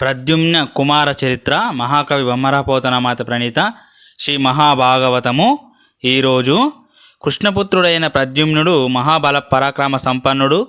ప్రద్యుమ్న కుమార చరిత్ర మహాకవి బొమ్మరపోతనమాత ప్రణీత శ్రీ మహాభాగవతము. ఈరోజు కృష్ణపుత్రుడైన ప్రద్యుమ్నుడు మహాబల పరాక్రమ సంపన్నుడు.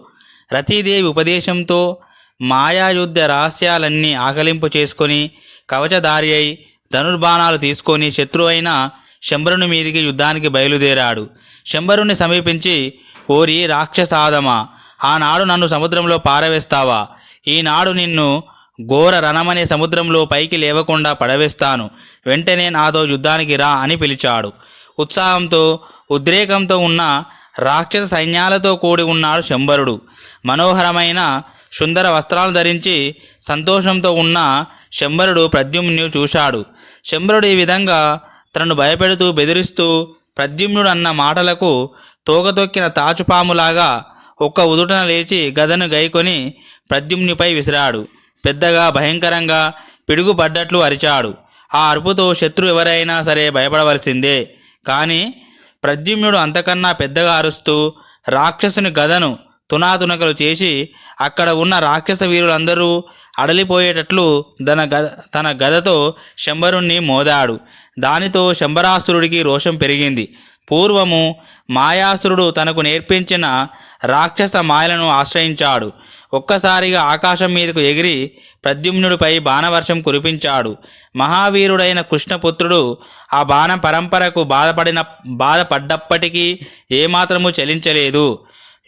రతీదేవి ఉపదేశంతో మాయాయుద్ధ రహస్యాలన్నీ ఆకలింపు చేసుకొని కవచధారి అయి ధనుర్బాణాలు తీసుకొని శత్రువైన శంబరుని మీదికి యుద్ధానికి బయలుదేరాడు. శంబరుని సమీపించి ఓరి రాక్షసాదమా ఆనాడు నన్ను సముద్రంలో పారవేస్తావా? ఈనాడు నిన్ను ఘోర రణమనే సముద్రంలో పైకి లేవకుండా పడవేస్తాను. వెంటనే నాతో యుద్ధానికి రా అని పిలిచాడు. ఉత్సాహంతో ఉద్రేకంతో ఉన్న రాక్షస సైన్యాలతో కూడి ఉన్నాడు శంబరుడు మనోహరమైన సుందర వస్త్రాలు ధరించి సంతోషంతో ఉన్న శంబరుడు ప్రద్యుమ్ను చూశాడు. శంబరుడు ఈ విధంగా తనను భయపెడుతూ బెదిరిస్తూ ప్రద్యుమ్నుడు అన్న మాటలకు తోకతొక్కిన తాచుపాములాగా ఒక్క ఉదుటన లేచి గదను గైకొని ప్రద్యుమ్నిపై విసిరాడు. పెద్దగా భయంకరంగా పిడుగుపడ్డట్లు అరిచాడు. ఆ అరుపుతో శత్రు ఎవరైనా సరే భయపడవలసిందే. కానీ ప్రద్యుమ్నుడు అంతకన్నా పెద్దగా అరుస్తూ రాక్షసుని గదను తునాతునకలు చేసి అక్కడ ఉన్న రాక్షస వీరులందరూ అడలిపోయేటట్లు తన గద తన గదతో శంబరుణ్ణి మోదాడు. దానితో శంబరాసురుడికి రోషం పెరిగింది. పూర్వము మాయాసురుడు తనకు నేర్పించిన రాక్షస మాయలను ఆశ్రయించాడు. ఒక్కసారిగా ఆకాశం మీదకు ఎగిరి ప్రద్యుమ్నుడిపై బాణవర్షం కురిపించాడు. మహావీరుడైన కృష్ణపుత్రుడు ఆ బాణ పరంపరకు బాధపడిన బాధపడ్డప్పటికీ ఏమాత్రము చలించలేదు.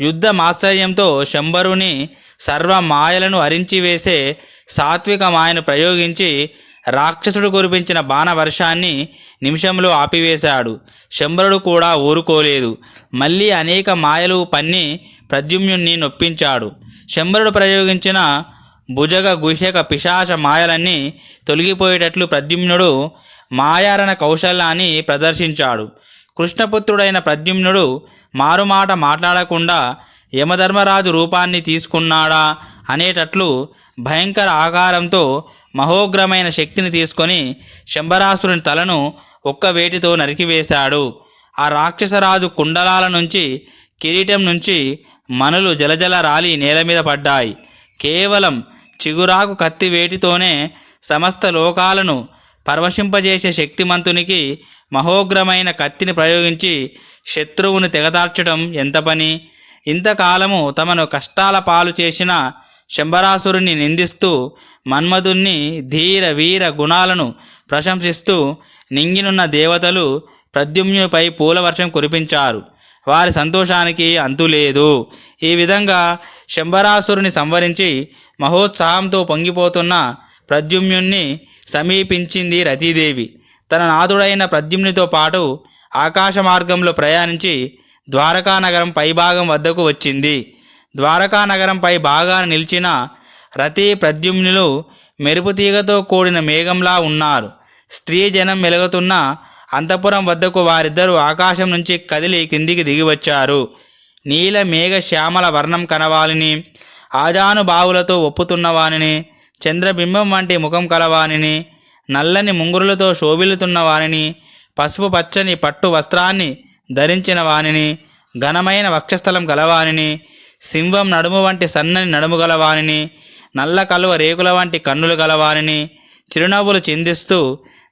యుద్ధ మాత్సర్యంతో శంబరుని సర్వ మాయలను అరించివేసే సాత్విక మాయను ప్రయోగించి రాక్షసుడు కురిపించిన బాణవర్షాన్ని నిమిషంలో ఆపివేశాడు. శంబరుడు కూడా ఊరుకోలేదు. మళ్ళీ అనేక మాయలు పన్ని ప్రద్యుమ్నుణ్ణి నొప్పించాడు. శంబరుడు ప్రయోగించిన భుజగ గుహ్యక పిశాచ మాయలన్నీ తొలగిపోయేటట్లు ప్రద్యుమ్నుడు మాయారణ కౌశల్యాన్ని ప్రదర్శించాడు. కృష్ణపుత్రుడైన ప్రద్యుమ్నుడు మారుమాట మాట్లాడకుండా యమధర్మరాజు రూపాన్ని తీసుకున్నాడా అనేటట్లు భయంకర ఆకారంతో మహోగ్రమైన శక్తిని తీసుకొని శంబరాసురుని తలను ఒక్క వేటితో నరికివేశాడు. ఆ రాక్షసరాజు కుండలాల నుంచి కిరీటం నుంచి మనులు జలజల రాలి నేల మీద పడ్డాయి. కేవలం చిగురాకు కత్తి వేటితోనే సమస్త లోకాలను పరవశింపజేసే శక్తిమంతునికి మహోగ్రమైన కత్తిని ప్రయోగించి శత్రువును తెగదార్చడం ఎంత పని? ఇంతకాలము తమను కష్టాల పాలు చేసిన శంబరాసురుని నిందిస్తూ మన్మధుణ్ణి ధీర వీర గుణాలను ప్రశంసిస్తూ నింగినున్న దేవతలు ప్రద్యుమ్నుపై పూలవర్షం కురిపించారు. వారి సంతోషానికి అంతులేదు ఈ విధంగా శంబరాసురుని సంవరించి మహోత్సాహంతో పొంగిపోతున్న ప్రద్యుమ్యుణ్ణి సమీపించింది రతీదేవి. తన నాథుడైన ప్రద్యుమ్నితో పాటు ఆకాశ మార్గంలో ప్రయాణించి ద్వారకా నగరం పైభాగం వద్దకు వచ్చింది. ద్వారకా నగరంపై భాగాన నిలిచిన రతి ప్రద్యుమ్నులు మెరుపుతీగతో కూడిన మేఘంలా ఉన్నారు. స్త్రీ జనం మెలుగుతున్న అంతపురం వద్దకు వారిద్దరూ ఆకాశం నుంచి కదిలి కిందికి దిగి వచ్చారు నీల మేఘ శ్యామల వర్ణం కనవాలిని ఆజానుబావులతో ఒప్పుతున్నవానిని చంద్రబింబం వంటి ముఖం కలవానిని నల్లని ముంగురులతో శోభిల్లుతున్న వానిని పసుపు పచ్చని పట్టు వస్త్రాన్ని ధరించిన వానిని ఘనమైన వక్షస్థలం గలవానిని సింహం నడుము వంటి సన్నని నడుము గలవానిని నల్ల కలువ రేకుల వంటి కన్నులు గలవానిని చిరునవ్వులు చిందిస్తూ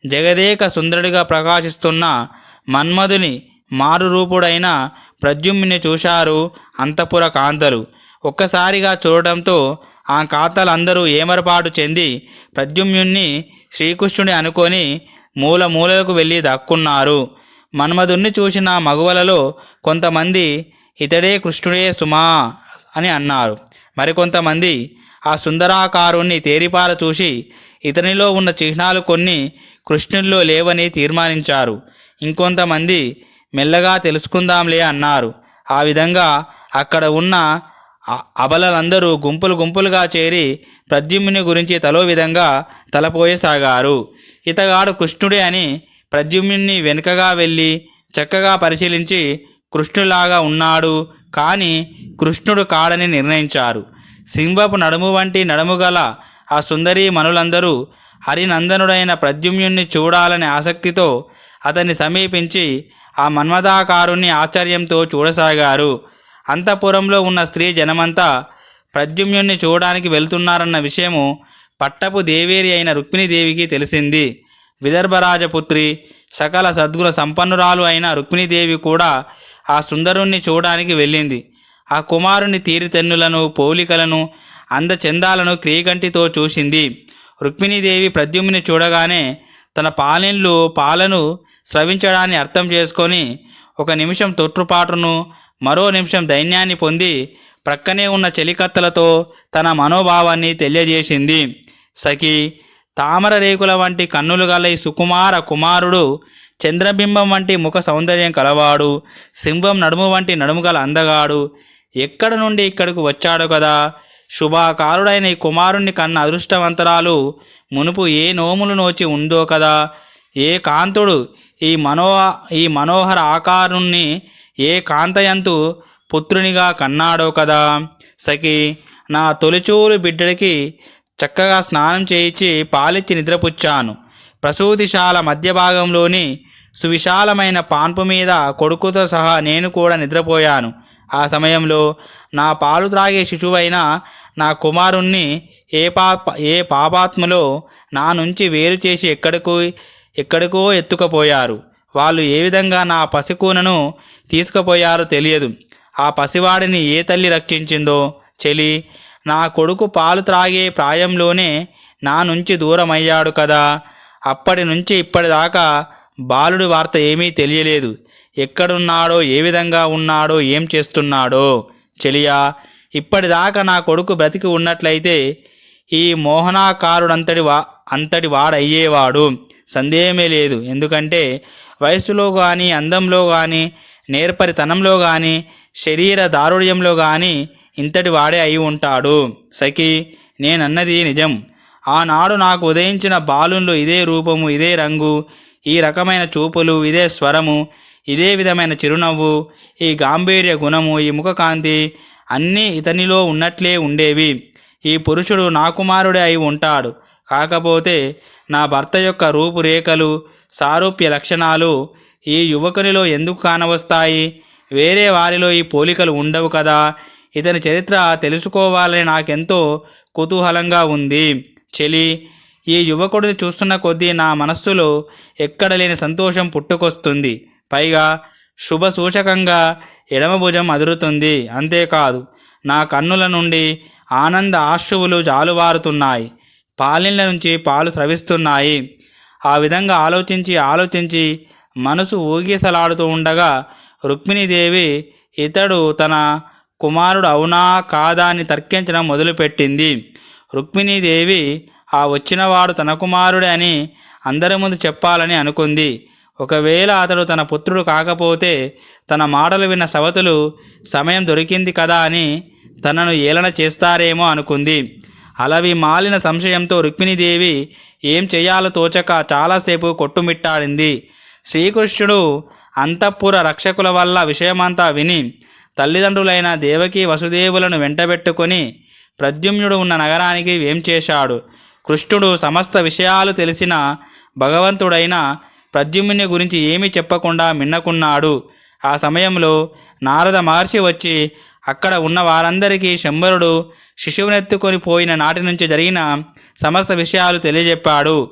జగదేక సుందరుడిగా ప్రకాశిస్తున్న మన్మధుని మారురూపుడైన ప్రద్యుమ్ని చూశారు అంతపుర కాంతలు. ఒక్కసారిగా చూడటంతో ఆ కాంతలందరూ ఏమరపాటు చెంది ప్రద్యుమ్యుణ్ణి శ్రీకృష్ణుడి అనుకొని మూల మూలలకు వెళ్ళి దక్కున్నారు. మన్మధుణ్ణి చూసిన మగువలలో కొంతమంది ఇతడే కృష్ణుడే సుమా అని అన్నారు. మరికొంతమంది ఆ సుందరాకారుణ్ణి తేరిపార చూసి ఇతనిలో ఉన్న చిహ్నాలు కొన్ని కృష్ణుల్లో లేవని తీర్మానించారు. ఇంకొంతమంది మెల్లగా తెలుసుకుందాంలే అన్నారు. ఆ విధంగా అక్కడ ఉన్న అ- అబలలందరూ గుంపులు గుంపులుగా చేరి ప్రద్యుమ్ని గురించి తలో విధంగా తలపోయసాగారు. ఇతగాడు కృష్ణుడే అని ప్రద్యుమ్ని వెనుకగా వెళ్ళి చక్కగా పరిశీలించి కృష్ణులాగా ఉన్నాడు కానీ కృష్ణుడు కాడని నిర్ణయించారు. సింహపు నడుము వంటి నడుము గల ఆ సుందరీ మనులందరూ హరినందనుడైన ప్రద్యుమ్యుణ్ణి చూడాలనే ఆసక్తితో అతన్ని సమీపించి ఆ మన్మథాకారుణ్ణి ఆశ్చర్యంతో చూడసాగారు. అంతఃపురంలో ఉన్న స్త్రీ జనమంతా ప్రద్యుమ్యుణ్ణి చూడడానికి వెళ్తున్నారన్న విషయము పట్టపు దేవేరి అయిన రుక్మిణీదేవికి తెలిసింది. విదర్భరాజపుత్రి సకల సద్గుణ సంపన్నురాలు అయిన రుక్మిణీదేవి కూడా ఆ సుందరుణ్ణి చూడడానికి వెళ్ళింది. ఆ కుమారుని తీరితెన్నులను పోలికలను అందచందాలను క్రీకంటితో చూసింది. రుక్మిణీదేవి ప్రద్యుమ్ని చూడగానే తన పాలిన్లు పాలను స్రవించడాన్ని అర్థం చేసుకొని ఒక నిమిషం తొట్టుపాటును మరో నిమిషం దైన్యాన్ని పొంది ప్రక్కనే ఉన్న చెలికత్తలతో తన మనోభావాన్ని తెలియజేసింది. సఖి తామర రేకుల వంటి కన్నులు గల ఈ సుకుమార కుమారుడు చంద్రబింబం వంటి ముఖ సౌందర్యం కలవాడు సింహం నడుము వంటి నడుము గల అందగాడు ఎక్కడ నుండి ఇక్కడకు వచ్చాడు కదా శుభాకారుడైన ఈ కుమారుణ్ణి కన్న అదృష్టవంతరాలు మునుపు ఏ నోములు నోచి ఉందో కదా? ఏ కాంతుడు ఈ మనో ఈ మనోహర ఆకారుణ్ణి ఏ కాంతయంతు పుత్రునిగా కన్నాడో కదా? సఖి నా తొలిచూలు బిడ్డడికి చక్కగా స్నానం చేయించి పాలిచ్చి నిద్రపుచ్చాను. ప్రసూతిశాల మధ్య భాగంలోని సువిశాలమైన పాన్పు మీద కొడుకుతో సహా నేను కూడా నిద్రపోయాను. ఆ సమయంలో నా పాలు త్రాగే శిశువైన నా కుమారుణ్ణి ఏ పాప ఏ పాపాత్మలో నా నుంచి వేరు చేసి ఎక్కడికో ఎక్కడికో ఎత్తుకుపోయారు. వాళ్ళు ఏ విధంగా నా పసికూనను తీసుకుపోయారో తెలియదు. ఆ పసివాడిని ఏ తల్లి రక్షించిందో చెలి నా కొడుకు పాలు త్రాగే ప్రాయంలోనే నా నుంచి దూరమయ్యాడు కదా. అప్పటి నుంచి ఇప్పటిదాకా బాలుడి వార్త ఏమీ తెలియలేదు. ఎక్కడున్నాడో ఏ విధంగా ఉన్నాడో ఏం చేస్తున్నాడో చెలియా ఇప్పటిదాకా నా కొడుకు బ్రతికి ఉన్నట్లయితే ఈ మోహనాకారుడంతటి వా అంతటి వాడయ్యేవాడు. సందేహమే లేదు. ఎందుకంటే వయసులో కానీ అందంలో కానీ నేర్పరితనంలో కానీ శరీర దారుఢ్యంలో కానీ ఇంతటి వాడే అయి ఉంటాడు. సఖి నేనన్నది నిజం. ఆనాడు నాకు ఉదయించిన బాలున్లు ఇదే రూపము ఇదే రంగు ఈ రకమైన చూపులు ఇదే స్వరము ఇదే విధమైన చిరునవ్వు ఈ గాంభీర్య గుణము ఈ ముఖకాంతి అన్నీ ఇతనిలో ఉన్నట్లే ఉండేవి. ఈ పురుషుడు నా కుమారుడే అయి ఉంటాడు. కాకపోతే నా భర్త యొక్క రూపురేఖలు సారూప్య లక్షణాలు ఈ యువకునిలో ఎందుకు కానవస్తాయి? వేరే వారిలో ఈ పోలికలు ఉండవు కదా. ఇతని చరిత్ర తెలుసుకోవాలని నాకెంతో కుతూహలంగా ఉంది. చెలి ఈ యువకుడిని చూస్తున్న కొద్దీ నా మనస్సులో ఎక్కడ లేని సంతోషం పుట్టుకొస్తుంది. పైగా శుభ సూచకంగా ఎడమ భుజం అదురుతుంది. అంతేకాదు నా కన్నుల నుండి ఆనంద ఆశువులు జాలువారుతున్నాయి. పాలిన్ల నుంచి పాలు స్రవిస్తున్నాయి. ఆ విధంగా ఆలోచించి ఆలోచించి మనసు ఊగిసలాడుతూ ఉండగా రుక్మిణీదేవి ఇతడు తన కుమారుడు అవునా కాదా అని తర్కించడం మొదలుపెట్టింది. రుక్మిణీదేవి ఆ వచ్చినవాడు తన కుమారుడే అని అందరి ముందు చెప్పాలని అనుకుంది. ఒకవేళ అతడు తన పుత్రుడు కాకపోతే తన మాటలు విన్న సవతులు సమయం దొరికింది కదా అని తనను ఏలన చేస్తారేమో అనుకుంది. అలవి మాలిన సంశయంతో రుక్మిణీదేవి ఏం చేయాలో తోచక చాలాసేపు కొట్టుమిట్టాడింది. శ్రీకృష్ణుడు అంతఃపుర రక్షకుల వల్ల విషయమంతా విని తల్లిదండ్రులైన దేవకి వసుదేవులను వెంటబెట్టుకొని ప్రద్యుమ్నుడు ఉన్న నగరానికి వేం చేశాడు కృష్ణుడు సమస్త విషయాలు తెలిసిన భగవంతుడైన ప్రద్యుమ్ని గురించి ఏమీ చెప్పకుండా మిన్నకున్నాడు. ఆ సమయంలో నారద మహర్షి వచ్చి అక్కడ ఉన్న వారందరికీ శంబరుడు శిశువునెత్తుకొని పోయిన నాటి నుంచి జరిగిన సమస్త విషయాలు తెలియజెప్పాడు.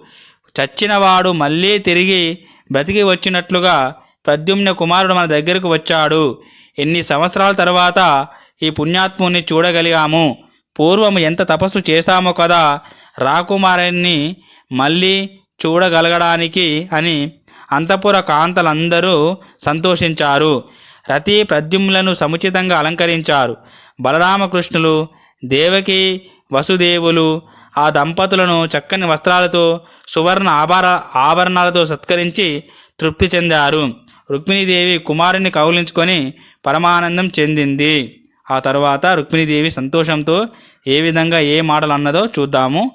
చచ్చినవాడు మళ్ళీ తిరిగి బ్రతికి వచ్చినట్లుగా ప్రద్యుమ్న కుమారుడు మన దగ్గరకు వచ్చాడు. ఎన్ని సంవత్సరాల తర్వాత ఈ పుణ్యాత్ముని చూడగలిగాము. పూర్వం ఎంత తపస్సు చేశామో కదా రాకుమారుణ్ణి మళ్ళీ చూడగలగడానికి అని అంతఃపుర కాంతలందరూ సంతోషించారు. రతి ప్రద్యుమ్లను సముచితంగా అలంకరించారు. బలరామకృష్ణులు దేవకి వసుదేవులు ఆ దంపతులను చక్కని వస్త్రాలతో సువర్ణ ఆభార ఆభరణాలతో సత్కరించి తృప్తి చెందారు. రుక్మిణీదేవి కుమారుని కౌలించుకొని పరమానందం చెందింది. ఆ తర్వాత రుక్మిణీదేవి సంతోషంతో ఏ విధంగా ఏ మాటలు అన్నదో చూద్దాము.